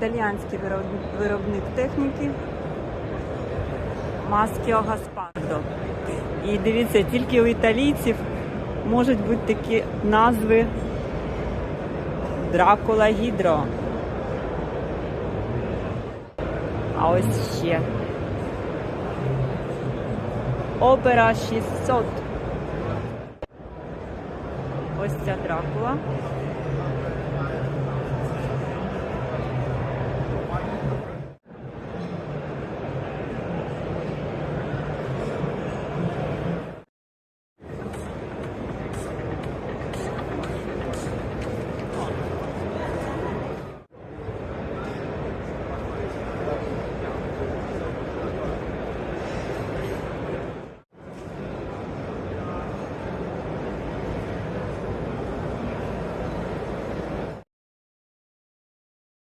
італіянський виробник, виробник техніки. Маскіо Гаспардо. І дивіться, тільки у італійців можуть бути такі назви Дракула Гідро. А ось ще. Опера 600. Ось ця Дракула.